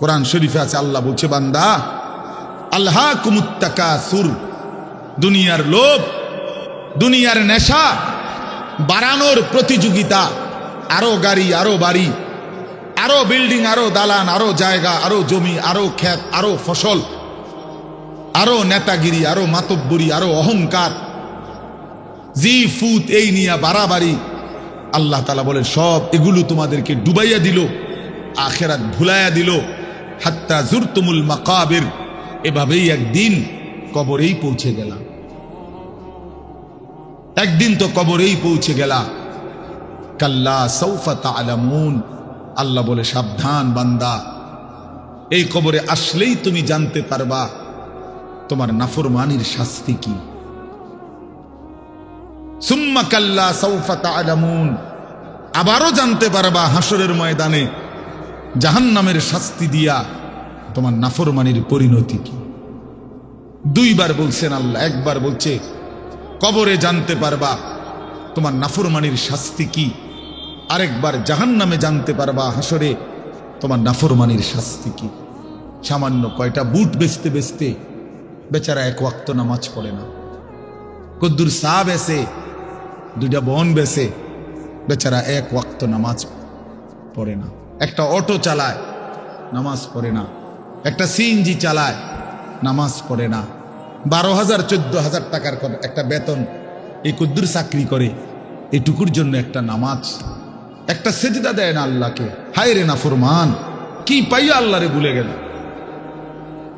কোরআন শরীফে আছে, আল্লাহ বলছে, বান্দা আল্লাহ কুমুত্তাকা দুনিয়ার লোভ, দুনিয়ার নেশা, বাড়ানোর প্রতিযোগিতা, আরও গাড়ি, আরও বাড়ি, আরও বিল্ডিং, আরও দালান, আরও জায়গা, আরও জমি, আরও ক্ষেত, আরও ফসল, আরও নেতাগিরি, আরও মাতব্বরি, আরও অহংকার, জি ফুত এই নিয়ে বাড়াবাড়ি। আল্লাহ তালা বলে সব এগুলো তোমাদেরকে ডুবাইয়া দিল। আখেরাত ভুলাইয়া দিল। হাত্তা জুরতুমুল মাকাবের। এভাবেই একদিন কবরেই পৌঁছে গেলাম। একদিন তো কবরেই পৌঁছে গেলা। কাল্লা সৌফা তালামুন আল্লাহ বলে, সাবধান বান্দা। এই কবরে আসলেই তুমি জানতে পারবা তোমার নাফরমানির শাস্তি কি। সুম্মা কাল্লা সৌফা তালামুন আবারও জানতে পারবা হাসরের ময়দানে জাহান্নামের শাস্তি দিয়া তোমার নাফরমানির পরিণতি কি? দুইবার বলছেন আল্লাহ, একবার বলছে, কবরে জানতে পারবা তোমার নাফরমানির শাস্তি কি? আরেকবার জাহান্নামে জানতে পারবা হাসরে তোমার নাফরমানির শাস্তি কি? সামান্য কয়টা বুট বেচতে বেচতে বেচারা এক ওয়াক্ত নামাজ পড়ে না। কদ্দুর সা বেসে দুইটা বন বেসে বেচারা এক ওয়াক্ত নামাজ পড়ে না। একটা অটো চালায়, নামাজ পড়ে না। একটা সিএনজি চালায়, নামাজ পড়ে না। বারো হাজার, চোদ্দ হাজার টাকার করে একটা বেতন, এই কুদ্দুর চাকরি করে, এটুকুর জন্য একটা নামাজ। একটা সেজদা দেয় না আল্লাহকে। হায় রে না ফরমান কি পাইয়া আল্লাহরে ভুলে গেল?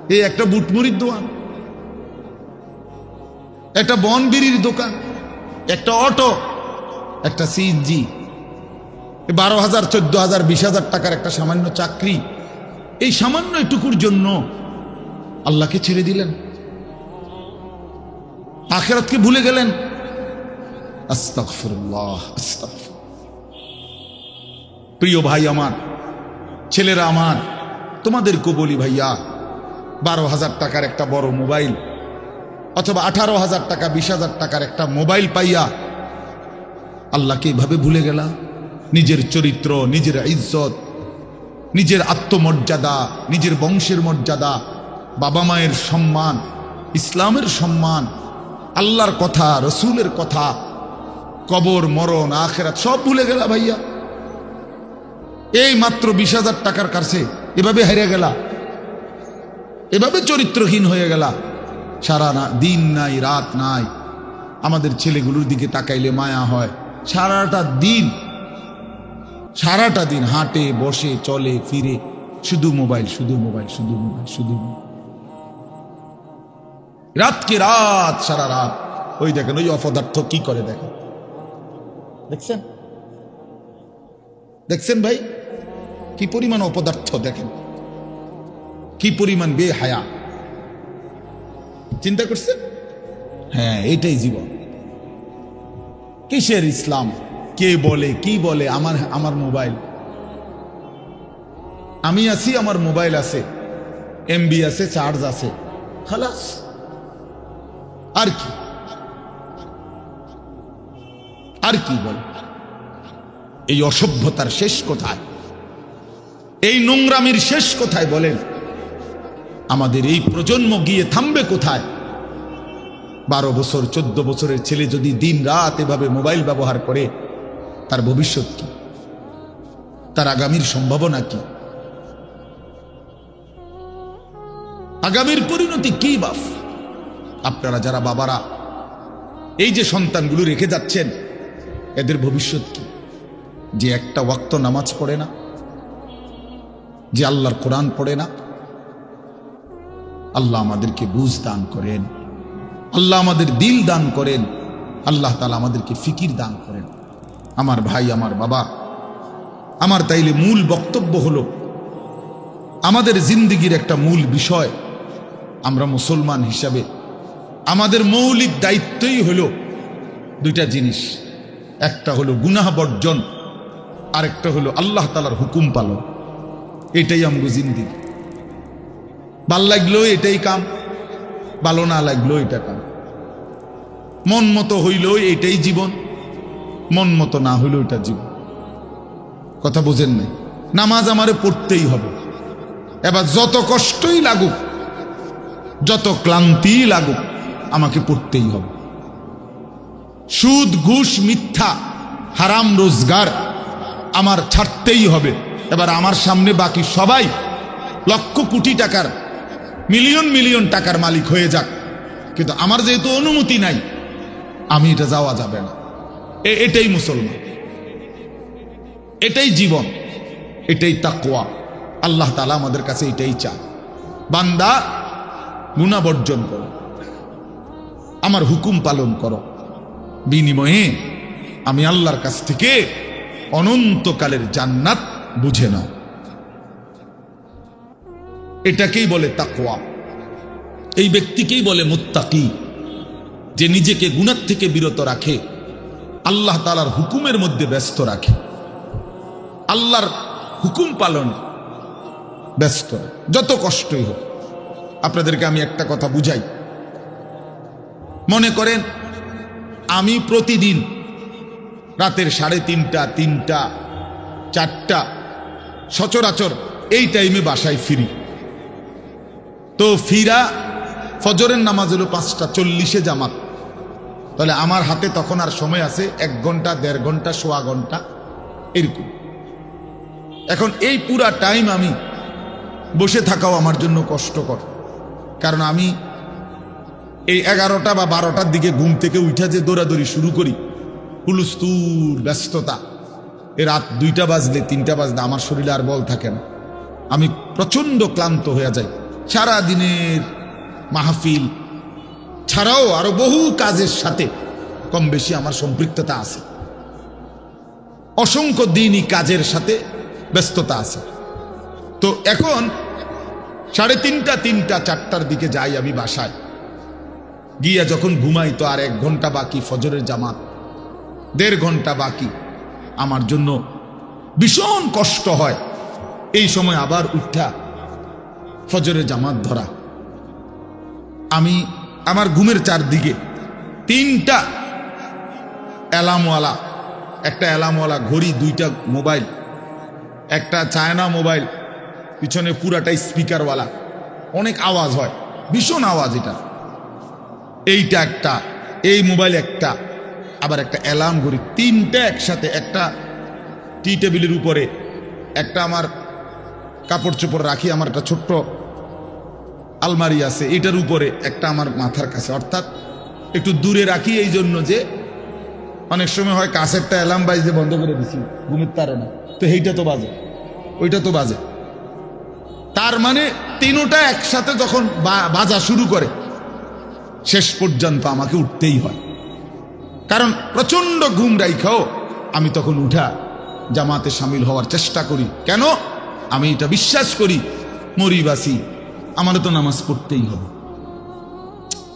এই একটা বুটমুড়ির দোকান, একটা বন বিড়ির দোকান, একটা অটো, একটা সিএনজি বারো হাজার, চোদ্দ হাজার, বিশ হাজার টাকার একটা সামান্য চাকরি। এই সামান্য এটুকুর জন্য আল্লাহকে ছেড়ে দিলেন। আখেরাতকে ভুলে গেলেন। প্রিয় ভাই আমার, ছেলেরা আমার তোমাদেরকে বলি ভাইয়া, বারো হাজার টাকার একটা বড় মোবাইল অথবা আঠারো হাজার টাকা, বিশ হাজার টাকার একটা মোবাইল পাইয়া আল্লাহকে এইভাবে ভুলে গেলা? নিজের চরিত্র, নিজের ইজ্জত, নিজের আত্মমর্যাদা, নিজের বংশের মর্যাদা, বাবা মায়ের সম্মান, ইসলামের সম্মান, আল্লাহর কথা, রসুলের কথা, কবর, মরণ, আখেরাত, সব ভুলে গেলা ভাইয়া। এই মাত্র বিশ হাজার টাকার কাছে এভাবে হেরে গেলা। এভাবে চরিত্রহীন হয়ে গেলা। সারা না দিন নাই, রাত নাই। আমাদের ছেলেগুলোর দিকে তাকাইলে মায়া হয়। সারাটা দিন সারাটা দিন হাঁটে, বসে, চলে, ফিরে। শুধু মোবাইল শুধু মোবাইল শুধু মোবাইল, শুধু রাতকে রাত, সারা রাত। ওই দেখেন, ওই অপদার্থ কি করে দেখেন? দেখছেন? দেখছেন ভাই? কি পরিমাণ অপদার্থ দেখেন? কি পরিমাণ বে হায়া চিন্তা করছেন? হ্যাঁ এটাই জীবন। কিসের ইসলাম? কে বলে, কি বলে আমার আমার মোবাইল? আমি আছি, আমার মোবাইল আছে। এমবি আছে, চার্জ আছে। খালাস। আর কি? আর কি বল? এই অসভ্যতার শেষ কোথায়? এই নোংরামির শেষ কোথায় বলেন? আমাদের এই প্রজন্ম গিয়ে থামবে কোথায়? বারো বছর, চোদ্দ বছরের ছেলে যদি দিন রাত এভাবে মোবাইল ব্যবহার করে তার ভবিষ্যৎ কি? তার আগামীর সম্ভাবনা কি? আগামীর পরিণতি কি বাফ? আপনারা যারা বাবারা, এই যে সন্তানগুলো রেখে যাচ্ছেন, এদের ভবিষ্যৎ কি? যে একটা ওয়াক্ত নামাজ পড়ে না, যে আল্লাহর কোরআন পড়ে না, আল্লাহ আমাদেরকে বুঝ দান করেন, আল্লাহ আমাদের দিল দান করেন, আল্লাহ তালা আমাদেরকে ফিকির দান করেন। আমার ভাই, আমার বাবা। আমার তাইলে মূল বক্তব্য হলো, আমাদের জিন্দিগির একটা মূল বিষয় আমরা মুসলমান হিসাবে। আমাদের মৌলিক দায়িত্বই হলো দুইটা জিনিস। একটা হলো গুনাহ বর্জন, আরেকটা হলো আল্লাহ তালার হুকুম পালন। এটাই আমগো জিন্দিগি। ভালো লাগল এটাই কাম, ভালো না লাগল এটা কাম। মন মতো হইল এটাই জীবন। মন মতো না হইল এটা জীবন। কথা বোঝেন নাই? নামাজ আমারে পড়তেই হবে। এবার যত কষ্টই লাগুক, যত ক্লান্তি লাগুক, আমাকে পড়তেই হবে। সুদ, ঘুষ, মিথ্যা, হারাম, রোজগার আমার ছাড়তেই হবে। এবার আমার সামনে বাকি সবাই লক্ষ কোটি টাকার, মিলিয়ন মিলিয়ন টাকার মালিক হয়ে যাক। কিন্তু আমার যেহেতু অনুমতি নাই, আমি এটা যাওয়া যাবে না। এটাই মুসলমান। এটাই জীবন, এটাই তাকওয়া। আল্লাহ তালা আমাদের কাছে এটাই চান। বান্দা গুণা বর্জন করো। আমার হুকুম পালন করো। বিনিময়ে আমি আল্লাহর কাছ থেকে অনন্তকালের জান্নাত বুঝে নাও। এটাকেই বলে তাকওয়া। এই ব্যক্তিকেই বলে মুত্তাকি। যে নিজেকে গুণার থেকে বিরত রাখে। আল্লাহ তালার হুকুমের মধ্যে ব্যস্ত রাখে। আল্লাহর হুকুম পালন ব্যস্ত। যত কষ্টই হোক, আপনাদেরকে আমি একটা কথা বুঝাই। মনে করেন, আমি প্রতিদিন রাতের সাড়ে তিনটা তিনটা, চারটা, সচরাচর এই টাইমে বাসায় ফিরি। তো ফিরা ফজরের নামাজ হলো পাঁচটা, চল্লিশে জামাত। তাহলে আমার হাতে তখন আর সময় আছে, এক ঘণ্টা, দেড় ঘণ্টা, সোয়া ঘণ্টা, এরকম। এখন এই পুরা টাইম আমি বসে থাকাও আমার জন্য কষ্টকর। কারণ আমি এই এগারোটা বা বারোটার দিকে ঘুম থেকে উঠা যে দৌড়াদৌড়ি শুরু করি হুলুস্তুর ব্যস্ততা। এ রাত দুইটা বাজলে, তিনটা বাজলে আমার শরীরে আর বল থাকে না। আমি প্রচণ্ড ক্লান্ত হয়ে যাই। সারা দিনের মাহফিল ছাড়াও আরও বহু কাজের সাথে কম বেশি আমার সম্পৃক্ততা আছে। অসংখ্য দিনই কাজের সাথে ব্যস্ততা আছে। তো এখন সাড়ে তিনটা তিনটা, চারটার দিকে যাই আমি বাসায়। গিয়া যখন ঘুমাই তো আর এক ঘণ্টা বাকি, ফজরের জামাত। দেড় ঘণ্টা বাকি। আমার জন্য ভীষণ কষ্ট হয়। এই সময় আবার উঠা, ফজরের জামাত ধরা। আমি আমার ঘুমের চারদিকে তিনটা অ্যালামওয়ালা একটা অ্যালামওয়ালা ঘড়ি, দুইটা মোবাইল, একটা চায়না মোবাইল, পিছনে পুরাটাই স্পিকারওয়ালা। অনেক আওয়াজ হয়, ভীষণ আওয়াজ এটা। এইটা একটা, এই মোবাইল একটা, আবার একটা অ্যালার্ম ঘড়ি, তিনটা একসাথে, একটা টি টেবিলের উপরে, একটা আমার কাপড় চোপড় রাখি, আমার একটা ছোট্ট আলমারি আছে, এটার উপরে, একটা আমার মাথার কাছে। অর্থাৎ একটু দূরে রাখি এই জন্য যে অনেক সময় হয় কাছেরটা অ্যালার্ম বাজতে বন্ধ করে দিছি, ঘুমের তারে না। তো এইটা তো বাজে, ওইটা তো বাজে। তার মানে তিনোটা একসাথে যখন বাজা শুরু করে, শেষ পর্যন্ত আমাকে উঠতেই হয়। কারণ প্রচণ্ড ঘুম রাইখাও আমি তখন উঠা জামাতে সামিল হওয়ার চেষ্টা করি। কেন? আমি এটা বিশ্বাস করি, মরিবাসী আমার তো নামাজ পড়তেই হবে।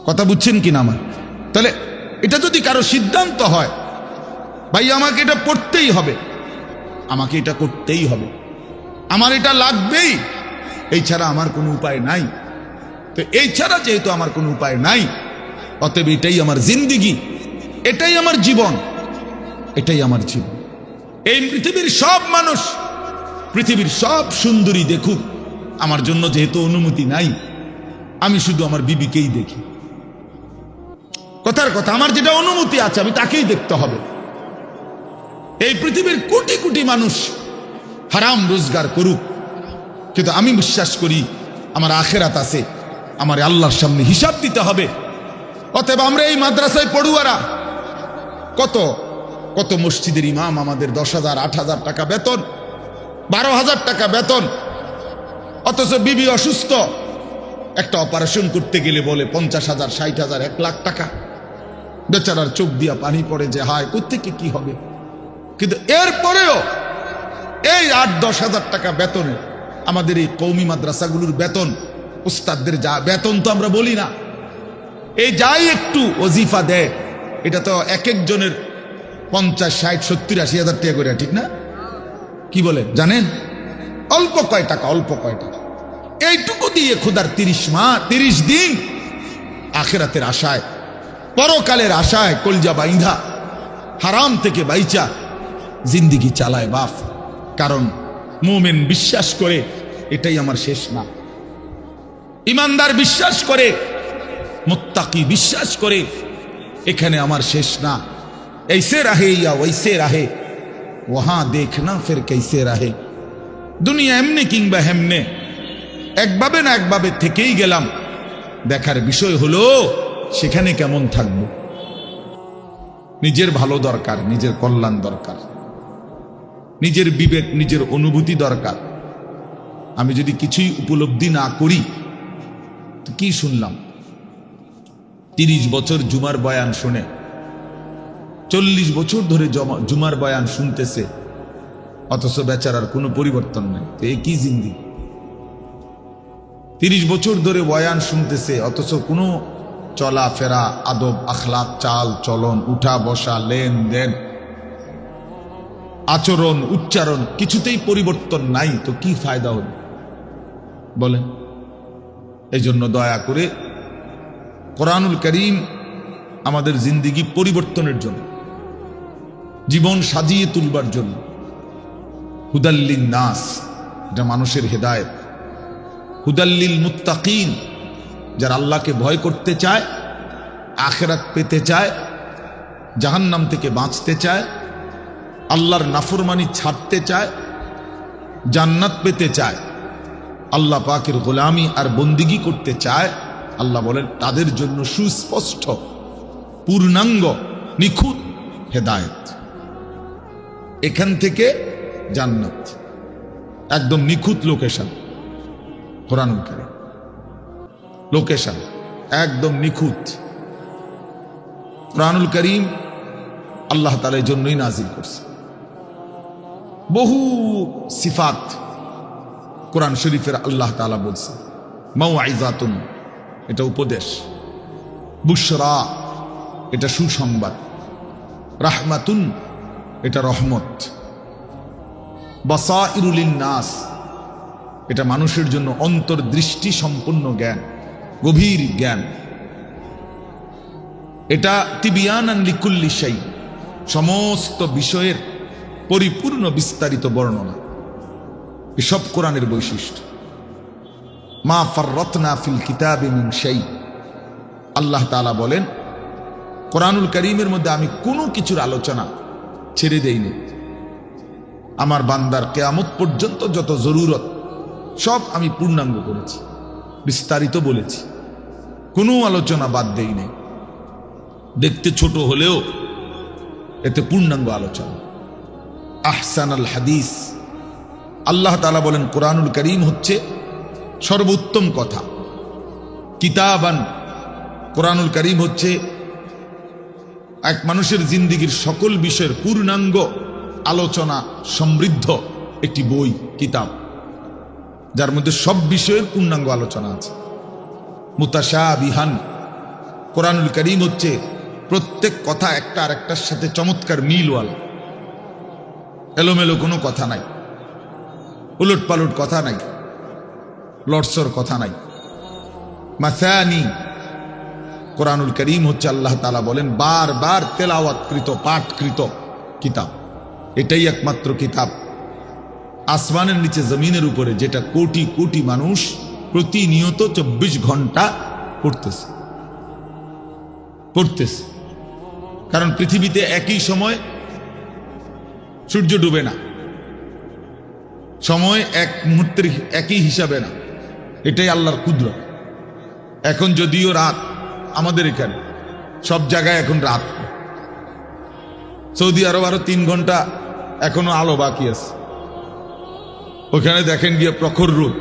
কথা বুঝছেন কি না আমার? তাহলে এটা যদি কারও সিদ্ধান্ত হয়, ভাই, আমাকে এটা পড়তেই হবে। আমাকে এটা করতেই হবে। আমার এটা লাগবেই। এই ছাড়া আমার কোনো উপায় নাই। তো এই ছাড়া যেহেতু আমার কোনো উপায় নাই, অতএব এটাই আমার জিন্দিগি, এটাই আমার জীবন, এটাই আমার জীবন। এই পৃথিবীর সব মানুষ, পৃথিবীর সব সুন্দরী দেখুক আমার জন্য যেহেতু অনুমতি নাই, আমি শুধু আমার বিবিকেই দেখি। কথার কথা, আমার যেটা অনুমতি আছে, আমি তাকেই দেখতে হবে। এই পৃথিবীর কোটি কোটি মানুষ হারাম রোজগার করুক, কিন্তু আমি বিশ্বাস করি আমার আখেরাত আছে, আমার আল্লাহর সামনে হিসাব দিতে হবে। অতএব আমরা এই মাদ্রাসায় পড়ুয়ারা, কত কত মসজিদের ইমাম আমাদের দশ হাজার, আট হাজার টাকা বেতন, বারো হাজার টাকা বেতন অথচ বিবি অসুস্থ। একটা অপারেশন করতে গেলে বলে পঞ্চাশ হাজার, ষাট হাজার, এক লাখ টাকা। বেচারার চোখ দিয়া পানি পড়ে যে, হায় কোথেকে কি হবে? কিন্তু এরপরেও এই আট, দশ হাজার টাকা বেতনে, আমাদের এই কৌমি মাদ্রাসাগুলোর বেতন, উস্তাদদের যা বেতন তো আমরা বলি না। এই যাই একটু অজিফা দেয়, এটা তো এক একজনের পঞ্চাশ, ষাট, সত্তর, আশি হাজার টাকা করে ঠিক না? কি বলে? জানেন? অল্প কয় টাকা, অল্প কয় টাকা। এইটুকু দিয়ে ক্ষুদার তিরিশ মা, তিরিশ দিন। আখেরাতের আশায়, পরকালের আশায় কলজা বাইধা হারাম থেকে বাইচা, জিন্দিগি চালায় বাফ। কারণ মোমেন বিশ্বাস করে এটাই আমার শেষ না ইমানদার বিশ্বাস করে, মোত্তাকি বিশ্বাস করে, এখানে আমার শেষ না। এইসে রাহে ইয়া ওইসে রাহে, ওহা দেখনা ফের কেসে রাহে। দুনিয়া এমনি কিংবা হেমনে একভাবে না একভাবে থেকেই গেলাম। দেখার বিষয় হলো, সেখানে কেমন থাকব? নিজের ভালো দরকার, নিজের কল্যাণ দরকার। নিজের বিবেক, নিজের অনুভূতি দরকার। আমি যদি কিছুই উপলব্ধি না করি কি শুনলাম? তিরিশ বছর জুমার বয়ান শুনে, চল্লিশ বছর ধরে জমা- জুমার বয়ান শুনতেছে, অথচ বেচারার কোনো পরিবর্তন নেই। তো এ কি জিন্দি? তিরিশ বছর ধরে বয়ান শুনতেছে, অথচ কোনো চলাফেরা, আদব আখলাক চাল, চলন, উঠা, বসা, লেনদেন, আচরণ, উচ্চারণ কিছুতেই পরিবর্তন নাই, তো কি ফায়দা হল? বলেন। এই জন্য দয়া করে কোরআনুল করিম আমাদের জিন্দিগি পরিবর্তনের জন্য, জীবন সাজিয়ে তুলবার জন্য, হুদাল্লিন নাস, এটা মানুষের হেদায়েত হুদাল্লিল মুত্তাকিন, যারা আল্লাহকে ভয় করতে চায়, আখেরাত পেতে চায়, জাহান্নাম থেকে বাঁচতে চায়, আল্লাহর নাফরমানি ছাড়তে চায়, জান্নাত পেতে চায়, আল্লাহ পাকের গোলামি আর বন্দিগি করতে চায়, আল্লাহ বলেন, তাদের জন্য সুস্পষ্ট, পূর্ণাঙ্গ, নিখুঁত হেদায়েত। এখান থেকে জান্নাত, একদম নিখুঁত লোকেশন। কোরআন করে লোকেশন একদম নিখুঁত। কোরআনুল করিম আল্লাহ তালের জন্যই নাজিল করছে। বহু সিফাত কোরআন শরীফের আল্লাহ তালা বলছে। মাও আইজাতুন এটা উপদেশ। বুশরা, এটা সুসংবাদ। রাহমাতুন, এটা রহমত। বাসা ইরুলিন নাস এটা মানুষের জন্য অন্তর্দৃষ্টি সম্পন্ন জ্ঞান, গভীর জ্ঞান। এটা তিবিয়ান লিকুল্লি সেই সমস্ত বিষয়ের পরিপূর্ণ বিস্তারিত বর্ণনা। এসব কোরআনের বৈশিষ্ট্য। মা ফাররতনা ফিল কিতাব সেই আল্লাহ তাআলা বলেন, কোরআনুল করিমের মধ্যে আমি কোনো কিছুর আলোচনা ছেড়ে দেইনি। আমার বান্দার কেয়ামত পর্যন্ত যত জরুরত সব আমি পূর্ণাঙ্গ করেছি, বিস্তারিত বলেছি। কোনো আলোচনা বাদ দেই নেই। দেখতে ছোট হলেও এতে পূর্ণাঙ্গ আলোচনা। আহসান আল হাদিস। আল্লাহ তালা বলেন, কোরআনুল করিম হচ্ছে সর্বোত্তম কথা। কিতাবান, কোরআনুল করিম হচ্ছে এক মানুষের জিন্দিগির সকল বিষয়ের পূর্ণাঙ্গ আলোচনা সমৃদ্ধ একটি বই, কিতাব। যার মধ্যে সব বিষয়ের পূর্ণাঙ্গ আলোচনা আছে। মুতাশা বিহান কোরআনুল করিম হচ্ছে প্রত্যেক কথা একটা আর একটার সাথে চমৎকার মিলওয়ালা এলোমেলো কোনো কথা নাই। উলট পালট কথা নাই। লটসর কথা নাই। মাসানি। কোরআনুল করিম হচ্ছে আল্লাহ তালা বলেন বার বারবার তেলাওয়াতকৃত, পাঠকৃত কিতাব। এটাই একমাত্র কিতাব। আসমানের নিচে জমিনের উপরে যেটা কোটি কোটি মানুষ প্রতিনিয়ত চব্বিশ ঘণ্টা পড়তেছে। পড়তেছে। কারণ পৃথিবীতে একই সময় সূর্য ডুবে না। সময় এক মুহূর্তের একই হিসাবে না। এটাই আল্লাহর ক্ষুদ্র এখন যদিও রাত আমাদের এখানে, সব জায়গায় এখন রাত। সৌদি আরব আরও তিন ঘণ্টা এখনও আলো বাকি আছে। ওখানে দেখেন গিয়ে প্রখর রোদ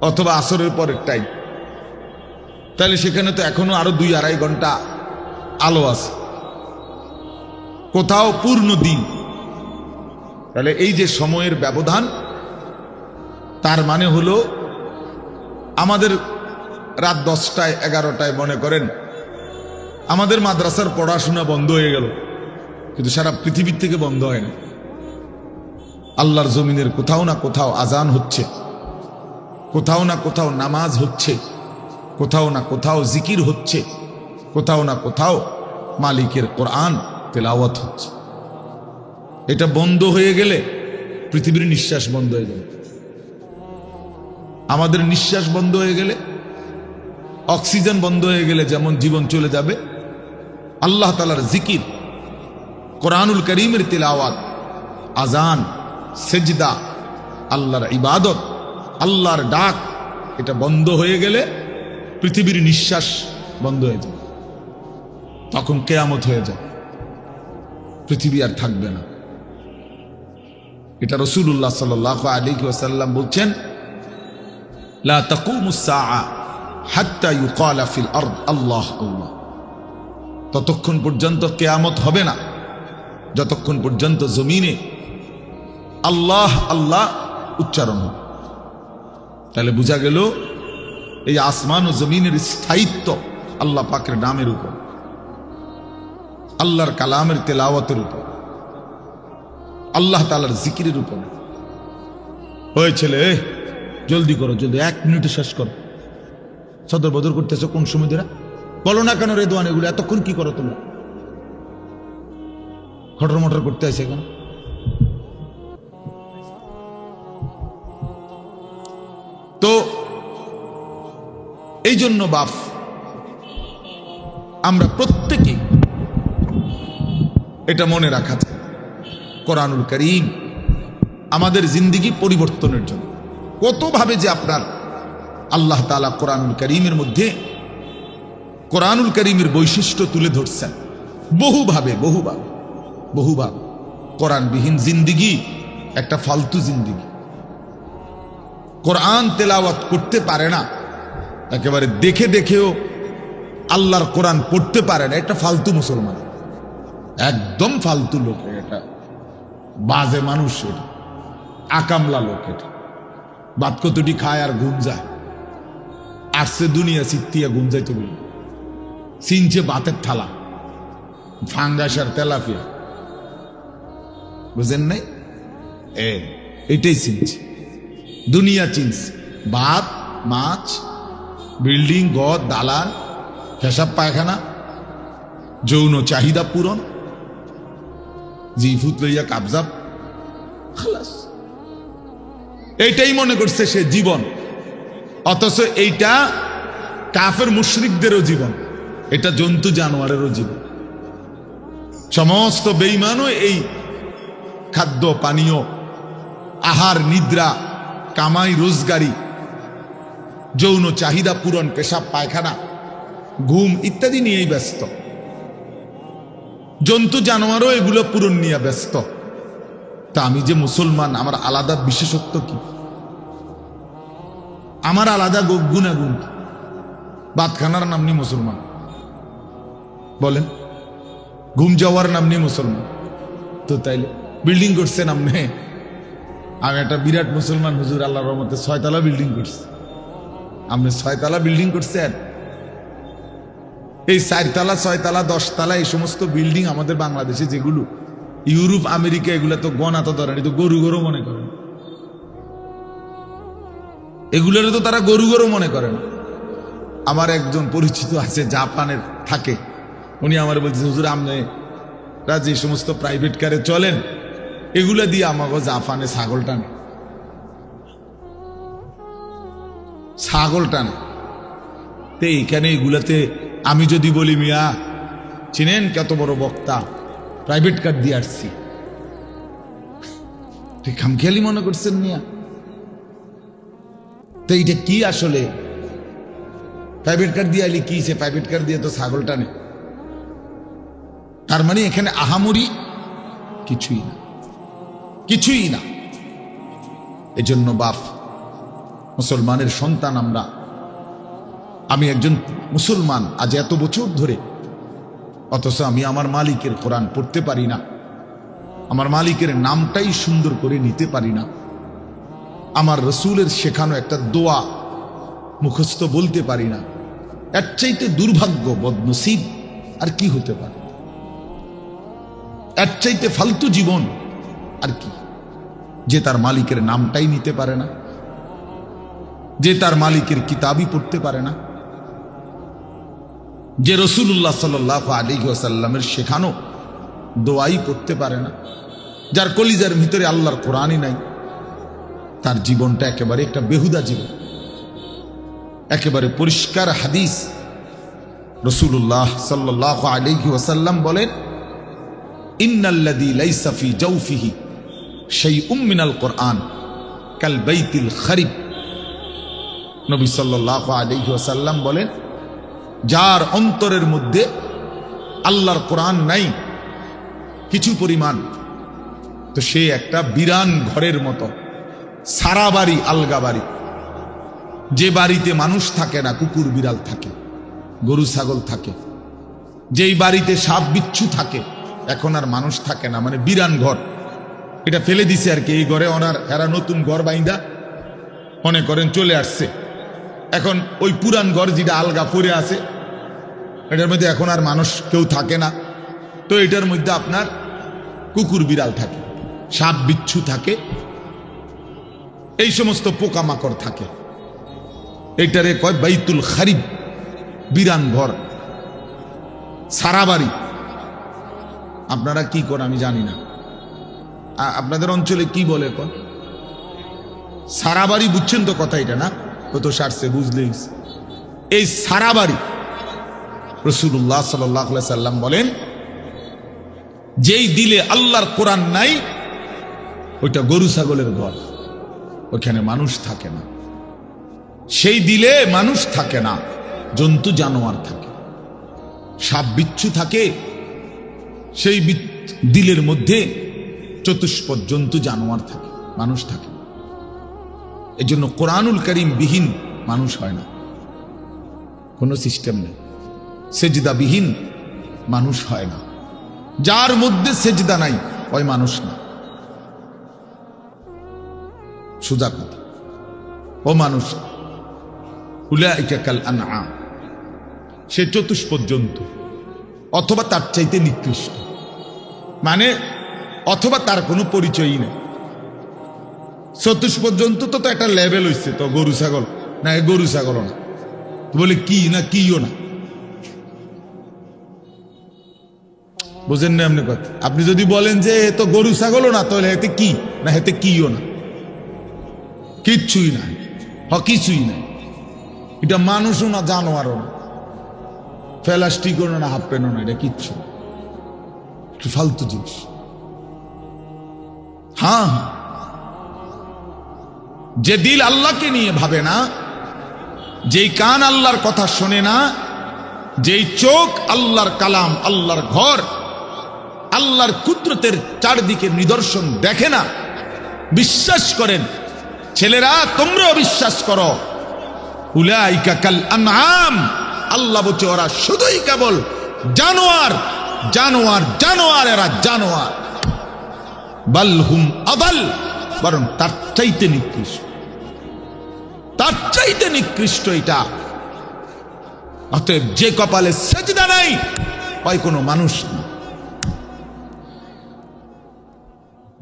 অথবা আসরের পরের টাইম তাহলে সেখানে তো এখনও আরও দুই আড়াই ঘণ্টা আলো আছে। কোথাও পূর্ণ দিন। তাহলে এই যে সময়ের ব্যবধান, তার মানে হলো আমাদের রাত দশটায়, এগারোটায় মনে করেন, আমাদের মাদ্রাসার পড়াশোনা বন্ধ হয়ে গেল। কিন্তু সারা পৃথিবীর থেকে বন্ধ হয় না। আল্লাহর জমিনের কোথাও না কোথাও আজান হচ্ছে। কোথাও না কোথাও নামাজ হচ্ছে। কোথাও না কোথাও জিকির হচ্ছে। কোথাও না কোথাও মালিকের কোরআন তেলাওয়াত হচ্ছে। এটা বন্ধ হয়ে গেলে পৃথিবীর নিঃশ্বাস বন্ধ হয়ে যাবে। আমাদের নিঃশ্বাস বন্ধ হয়ে গেলে, অক্সিজেন বন্ধ হয়ে গেলে যেমন জীবন চলে যাবে, আল্লাহ তালার জিকির, কোরআনুল করিমের তেলাওয়াত, আজান সেজদা, আল্লাহর ইবাদত, আল্লাহর ডাক, এটা বন্ধ হয়ে গেলে পৃথিবীর নিঃশ্বাস বন্ধ হয়ে যাবে। তখন কেয়ামত হয়ে যায় পৃথিবী আর থাকবে না। এটা রসুল্লাহ সাল আলী ওয়াসাল্লাম বলছেন ততক্ষণ পর্যন্ত কেয়ামত হবে না। যতক্ষণ পর্যন্ত জমিনে আল্লাহ আল্লাহ উচ্চারণ। হবে তাহলে বোঝা গেল এই আসমান ও জমিনের স্থায়িত্ব আল্লাহ পাকের নামের উপর। আল্লাহর কালামের তেলাওয়াতের উপর। আল্লাহ তালার জিকিরের উপর। ওই ছেলে এ, জলদি করো জলদি এক মিনিটে শেষ করো। সদর বদর করতেছো কোন সময় ধরে? বলো না কেন রে দোয়ান এগুলো এতক্ষণ কি করো তোমরা? খটর মটর করতে আছে এখন তো এই জন্য বাপ, আমরা প্রত্যেকে এটা মনে রাখা যায়। কোরআনুল করিম আমাদের জিন্দিগি পরিবর্তনের জন্য। কতভাবে যে আপনার আল্লাহ তালা কোরআনুল করিমের মধ্যে কোরআনুল করিমের বৈশিষ্ট্য তুলে ধরছেন। বহুভাবে বহুভাবে বহুভাবে। কোরআনবিহীন জিন্দিগি একটা ফালতু জিন্দিগি। কোরআন তেলাওয়াত করতে পারে না। একেবারে দেখে দেখেও আল্লাহর কোরআন পড়তে পারে না। এটা ফালতু মুসলমান। একদম ফালতু লোক এটা। বাজে মানুষ এটা। আকামলা লোক এটা। বাদ কতটি খায় আর ঘুম যায়। আসছে দুনিয়া সিত্তিয়া ঘুম যাইতে বলি। চিনছে বাতের থালা। ফাঙ্গাস আর তেলাফিয়া বুঝেন নাই? এটাই চিনছে দুনিয়া চিনছে ভাত মাছ, বিল্ডিং গদ দালান, পেশাব পায়খানা, যৌন চাহিদা পূরণ জিফুত লইয়া কাবজাব খালাস। এইটাই মনে করছে সে জীবন। অথচ এইটা কাফের মুশরিকদেরও জীবন। এটা জন্তু জানোয়ারেরও জীবন। সমস্ত বেইমানও এই খাদ্য, পানীয়, আহার, নিদ্রা কামাই রোজগারি, যৌন চাহিদা পূরণ, পেশাব, পায়খানা, ঘুম ইত্যাদি নিয়েই ব্যস্ত। জন্তু, জানোয়ারও এগুলো পূরণ নিয়ে ব্যস্ত। তা আমি যে মুসলমান, আমার আলাদা বিশেষত্ব কি? আমার আলাদা গুণাগুণ কি? বাতখানার নাম নিয়ে মুসলমান। বলেন, ঘুম যাওয়ার নাম নিয়ে মুসলমান। তো তাইলে বিল্ডিং করছেন আপনি আমি একটা বিরাট মুসলমান হুজুর আল্লাহর রহমতে ছয়তলা বিল্ডিং করছি। আপনি ছয়তলা বিল্ডিং করছেন? এই চারতলা, ছয়তলা, দশতলা, এই সমস্ত বিল্ডিং আমাদের বাংলাদেশে যেগুলো, ইউরোপ, আমেরিকা, এগুলো তো গনা তো ধরেন তো গরু গরু মনে করেন। এগুলোর তো তারা গরু গরু মনে করেন। আমার একজন পরিচিত আছে, জাপানের থাকে। উনি আমার বলছে হুজুর, আপনি যে সমস্ত প্রাইভেট কারে চলেন। এগুলা দিয়ে আমাকে জাপানে ছাগল টানে। ছাগল টানে। তো এইখানে এগুলাতে আমি যদি বলি, মিয়া, চিনেন কত বড় বক্তা? প্রাইভেট কার দিয়ে আসছি। খামখেয়ালি মনে করছেন, মিয়া? তো এইটা কি আসলে? প্রাইভেট কার দিয়ে আলি কি সে প্রাইভেট কার দিয়ে তো ছাগল টানে? তার মানে এখানে আহামরি কিছুই না। কিছুই না। এজন্য বাপ, মুসলমানের সন্তান আমরা। আমি একজন মুসলমান, আজ এত বছর ধরে। অথচ আমি আমার মালিকের কোরআন পড়তে পারি না। আমার মালিকের নামটাই সুন্দর করে নিতে পারি না। আমার রসুলের শেখানো একটা দোয়া মুখস্থ বলতে পারি না। এর চাইতে দুর্ভাগ্য, বদনসিব আর কি হতে পারে? এর চাইতে ফালতু জীবন আর কি? যে তার মালিকের নামটাই নিতে পারে না, যে তার মালিকের কিতাবই পড়তে পারে না, যে রসুল্লাহ সাল্লাহ আলী আসাল্লামের শেখানো দোয়াই পড়তে পারে না, যার কলিজার ভিতরে আল্লাহর কোরআনই নাই, তার জীবনটা একেবারে একটা বেহুদা জীবন, একেবারে পরিষ্কার হাদিস। রসুল্লাহ সাল্লাহ আলহি ওসাল্লাম বলেন ইন্নাল্লাদি লাইসাফি জৌফিহি সেই উম্মিনাল কোরআন কাল বাইতিল খরিব নবী সাল্লাহ বলেন, যার অন্তরের মধ্যে আল্লাহর কোরআন নাই, কিছু পরিমাণ, তো সে একটা বিরান ঘরের মতো, সারা বাড়ি আলগা বাড়ি। যে বাড়িতে মানুষ থাকে না, কুকুর, বিড়াল থাকে, গরু, ছাগল থাকে, যেই বাড়িতে সাপ, বিচ্ছু থাকে, এখন আর মানুষ থাকে না মানে বিরান ঘর। এটা ফেলে দিছে আর কি, এই ঘরে ওনার, এরা নতুন ঘর বাইন্দা, মনে করেন চলে আসছে। এখন ওই পুরান ঘর যেটা আলগা পরে আছে, এটার মধ্যে এখন আর মানুষ কেউ থাকে না। তো এটার মধ্যে আপনার কুকুর বিড়াল থাকে, সাপ বিচ্ছু থাকে, এই সমস্ত পোকামাকড় থাকে। এইটারে কয় বাইতুল খারিব বিরান ঘর সারা বাড়ি আপনারা কি করেন আমি জানি না। আপনাদের অঞ্চলে কি বলে এখন? সারা বাড়ি বুঝছেন তো কথা এটা, না? ও তো সারছে, বুঝলেই। এই সারা বাড়ি রসুল্লাহ সাল্লাহ সাল্লাম বলেন, যেই দিলে আল্লাহর কোরআন নাই, ওইটা গরু ছাগলের ঘর। ওখানে মানুষ থাকে না। সেই দিলে মানুষ থাকে না, জন্তু জানোয়ার থাকে। সাপ বিচ্ছু থাকে, সেই দিলের মধ্যে চতুষ্পদ জন্তু জানোয়ার থাকে, মানুষ থাকে। এই জন্য কোরআনুল করিম বিহীন মানুষ হয় না। কোনো সিস্টেম নেই। সেজদা বিহীন মানুষ হয় না। যার মধ্যে সেজদা নাই, ওই মানুষ না। সুজা কথা। ও মানুষ, উলাইকা কাল আনআম। সে চতুষ্পদ জন্তু অথবা তার চাইতে নিকৃষ্ট। মানে অথবা তার কোনো পরিচয়ই নেই। চতুষ্পদ পর্যন্ত তো তো একটা লেভেল হইছে তো, গরু, ছাগল। না গরু, ছাগল না। বলে কি না, কিও না। বুঝেন না আপনি কথা। আপনি যদি বলেন যে তো গরু, ছাগলও না, তাহলে এতে কি? না হেতে কিও না। কিচ্ছুই নাই হ, কিছুই নাই এটা মানুষও না, জানোয়ারও না। প্লাস্টিকও না হাফ প্যান্টও না, এটা কিচ্ছু একটু ফালতু জিনিস। হ্যাঁ। যে দিল আল্লাহকে নিয়ে ভাবে না, যেই কান আল্লাহর কথা শোনে না, যেই চোখ আল্লাহর কালাম, আল্লাহর ঘর, আল্লাহর কুদরতের চারদিকে নিদর্শন দেখে না, বিশ্বাস করেন, ছেলেরা তোমরাও বিশ্বাস করো উলাইকা কাল আনআম, আল্লাহ বলছে, ওরা শুধুই কেবল জানোয়ার জানোয়ার জানোয়ার এরা জানোয়ার বালহুম আবাল। বরং তার চাইতে নিকৃষ্ট। তার চাইতে নিকৃষ্ট এটা। অতএব যে কপালে সেজদা নাই, হয় কোনো মানুষ না।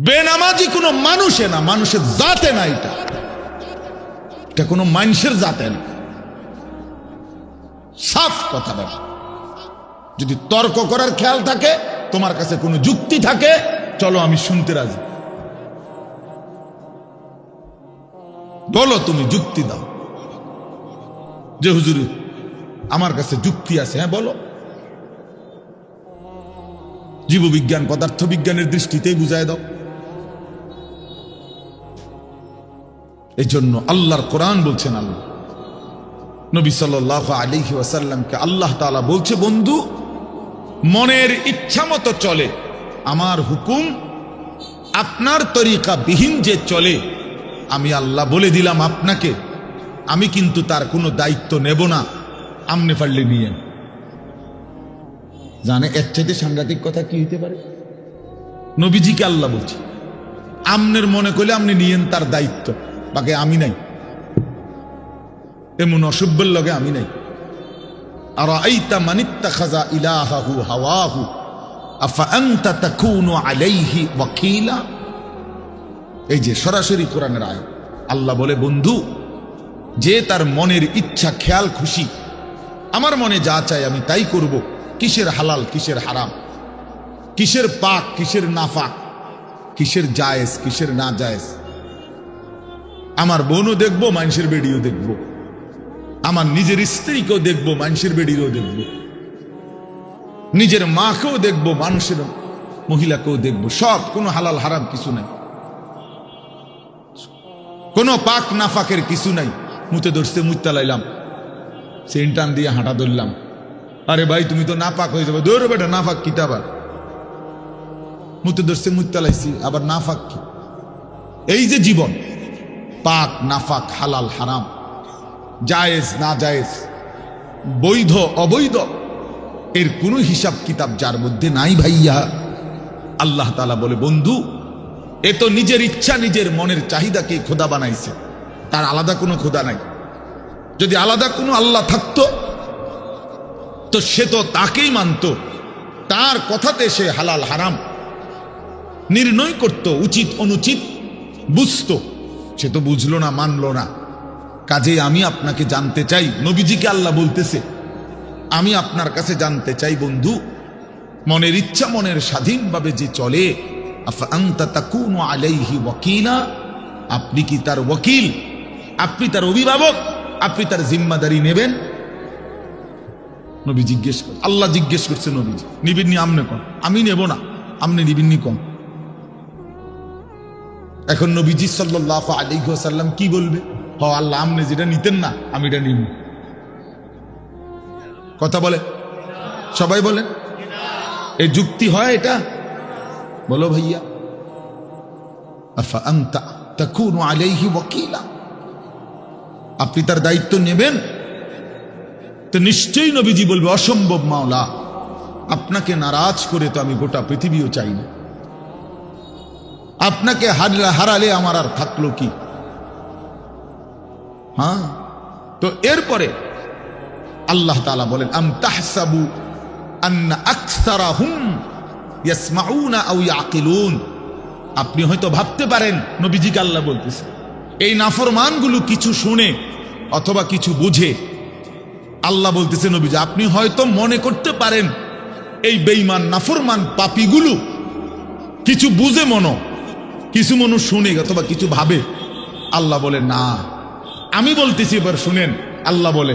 বেনামাজি কোনো মানুষে না, মানুষের জাতে না এটা। এটা কোনো মানুষের জাতে না। সাফ কথা যদি তর্ক করার খেয়াল থাকে, তোমার কাছে কোনো যুক্তি থাকে চলো, আমি শুনতে রাজি। বলো তুমি, যুক্তি দাও। যে হুজুর, আমার কাছে যুক্তি আছে হ্যাঁ বলো। জীববিজ্ঞান পদার্থ বিজ্ঞানের দৃষ্টিতেই বুঝায় দাও। এই জন্য আল্লাহর কোরআন বলছেন আল্লাহ। নবী সাল আলিহি ওয়াসাল্লামকে আল্লাহ তাআলা বলছে, বন্ধু, মনের ইচ্ছা মতো চলে। আমার হুকুম, আপনার তরিকা বিহীন যে চলে, আমি আল্লাহ বলে দিলাম আপনাকে, আমি কিন্তু তার কোনো দায়িত্ব নেব না। আমনে পারলে নিয়ে জানে এর চাইতে সাংঘাতিক কথা কি হইতে পারে? নবীজিকে আল্লাহ বলছে, আমনের মনে করলে আপনি নিয়েন তার দায়িত্ব, বাকি আমি নাই। এমন অসভ্যের লগে আমি নাই। আর আইতা মানিত্তা খাজা ইলাহাহু হাওয়াহু আলাইহি ওয়াকিলা? এই যে সরাসরি কোরআনের আয় আল্লাহ বলে, বন্ধু, যে তার মনের ইচ্ছা, খেয়াল, খুশি, আমার মনে যা চাই আমি তাই করব। কিসের হালাল, কিসের হারাম? কিসের পাক, কিসের নাফাক? কিসের জায়েজ, কিসের না জায়েজ আমার বোনও দেখব মানুষের বেডিও দেখব। আমার নিজের স্ত্রীকেও দেখব মানুষের বেডিরও দেখব। নিজের মাকেও দেখব মানুষের মহিলাকেও দেখব। সব, কোনো হালাল হারাম কিছু নাই। কোনো পাক নাফাকের কিছু নাই। মুতে ধরছে মুত্তা লাইলাম সেন্টান দিয়ে হাঁটা ধরলাম। আরে ভাই, তুমি তো নাপাক হয়ে যাবে। দৌড় বেটা, নাফাক কিতাবার মুতে ধরছে মুত্তা লাইছি আবার নাফাক কি? এই যে জীবন, পাক, নাফাক, হালাল, হারাম, জায়েজ, না জায়েজ, বৈধ, অবৈধ এর কোনো হিসাব কিতাব যার মধ্যে নাই ভাইয়া। আল্লাহ তালা বলে, বন্ধু, এ তো নিজের ইচ্ছা, নিজের মনের চাহিদাকে খোদা বানাইছে। তার আলাদা কোনো খোদা নাই। যদি আলাদা কোনো আল্লাহ থাকতো, তো সে তো তাকেই মানত। তার কথাতে সে হালাল, হারাম। নির্ণয় করত, উচিত, অনুচিত, বুঝতো। সে তো বুঝলো না, মানলো না। কাজে আমি আপনাকে জানতে চাই। নবীজিকে আল্লাহ বলতেছে আমি আপনার কাছে জানতে চাই, বন্ধু। মনের ইচ্ছা, মনের স্বাধীনভাবে যে চলে আলাইহি ওয়াকিলা। আপনি কি তার ওয়াকিল? আপনি তার অভিভাবক? আপনি তার জিম্মাদারি নেবেন? নবী জিজ্ঞেস কর আল্লাহ জিজ্ঞেস করছে নবীজি নিবিন্নি আমনে কম। আমি নেব না, আমনে নিবিন্নি কম। এখন নবীজি সাল্লাহ আলিহাসাল্লাম কি বলবে? হ, আল্লাহ আমনে যেটা নিতেন না, আমি এটা নিব। কথা বলে। সবাই বলেন এ যুক্তি হয় এটা? বলো ভাইয়া। আলাইহি ওয়াকিলা। আপনি তার দায়িত্ব নেবেন? তো নিশ্চয়ই নবীজি বলবে, অসম্ভব মাওলা, আপনাকে নারাজ করে তো আমি গোটা পৃথিবীও চাই না। আপনাকে হারালে আমার আর থাকল কি? হ্যাঁ? তো এরপরে আল্লাহ তাআলা বলেন, আম তাহসাবু আপনি হয়তো ভাবতে পারেন, নবীজিকে আল্লাহ বলতেছে, এই নাফরমানগুলো কিছু শুনে অথবা কিছু বুঝে আল্লাহ বলতেছে নবীজি, আপনি হয়তো মনে করতে পারেন, এই বেইমান নাফরমান পাপিগুলো কিছু বুঝে মনো, কিছু মানুষ শুনে অথবা কিছু ভাবে। আল্লাহ বলে, না, আমি বলতেছি, এবার শুনেন। আল্লাহ বলে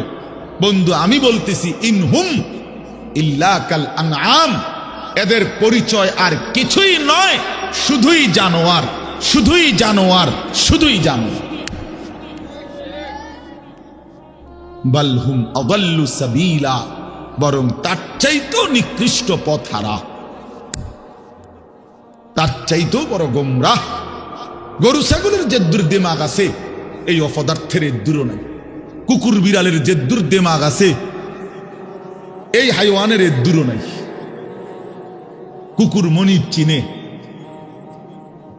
বন্ধু, আমি বলতেছি ইনহুম ইল্লা আনআম। এদের পরিচয় আর কিছুই নয়, শুধুই জানোয়ার শুধুই জানোয়ার শুধুই জানোয়ার বালহুম অগল্লু সাবিলা, বরং তার চাইতেও নিকৃষ্ট পথ হারা তার চাইতেও বড় গোমরাহ। গরু ছাগলের যে দুর্দিমাগ আছে, এই অপদার্থের এদ্দুরও নাই কুকুর বিড়ালের যে দুর্দিমাগ আছে, এই হাইওয়ানের এদ্দুরও নাই। কুকুর মনিব চিনে,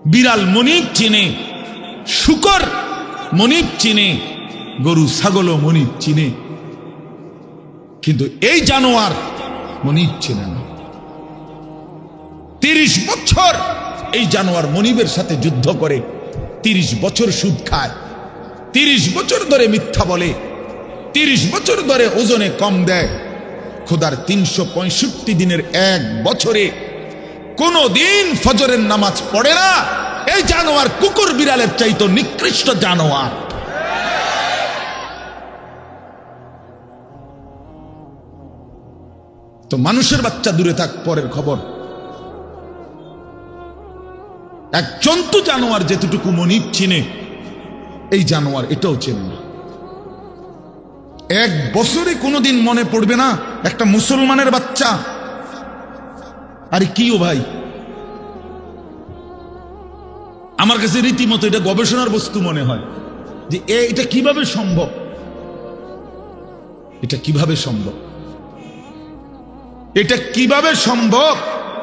বিড়াল মনিব চিনে, শুকর মনিব চিনে, গরু ছাগলও মনিব চিনে। কিন্তু এই জানোয়ার মনিব চিনে না। তিরিশ বছর এই জানোয়ার মনিবের সাথে যুদ্ধ করে, তিরিশ বছর সুদ খায়। তিরিশ বছর ধরে মিথ্যা বলে, তিরিশ বছর ধরে ওজনে কম দেয়। খোদার তিনশো পঁয়ষট্টি দিনের এক বছরে কোনো দিন ফজরের নামাজ পড়ে না। এই জানোয়ার কুকুর বিড়ালের চাইতো নিকৃষ্ট জানোয়ার। তো মানুষের বাচ্চা দূরে থাক, পরের খবর। এক জন্তু জানোয়ার যেতটুকু মনিব চিনে এই জানোয়ার, এটাও চেনে না। এক বছরে কোনোদিন মনে পড়বে না একটা মুসলমানের বাচ্চা। আরে কি ও ভাই? আমার কাছে রীতিমতো এটা গবেষণার বস্তু মনে হয় যে এটা কীভাবে সম্ভব? এটা কীভাবে সম্ভব? এটা কীভাবে সম্ভব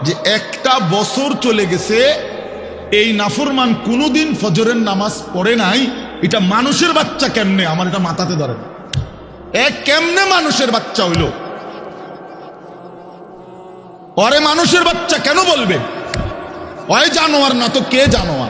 যে একটা বছর চলে গেছে, এই নাফরমান কোনোদিন ফজরের নামাজ পড়ে নাই এটা মানুষের বাচ্চা কেমনে? আমার এটা মাথাতে ধরে না। এ কেমনে মানুষের বাচ্চা হইল? পরে মানুষের বাচ্চা কেন বলবে? অয় জানোয়ার না তো কে জানোয়ার?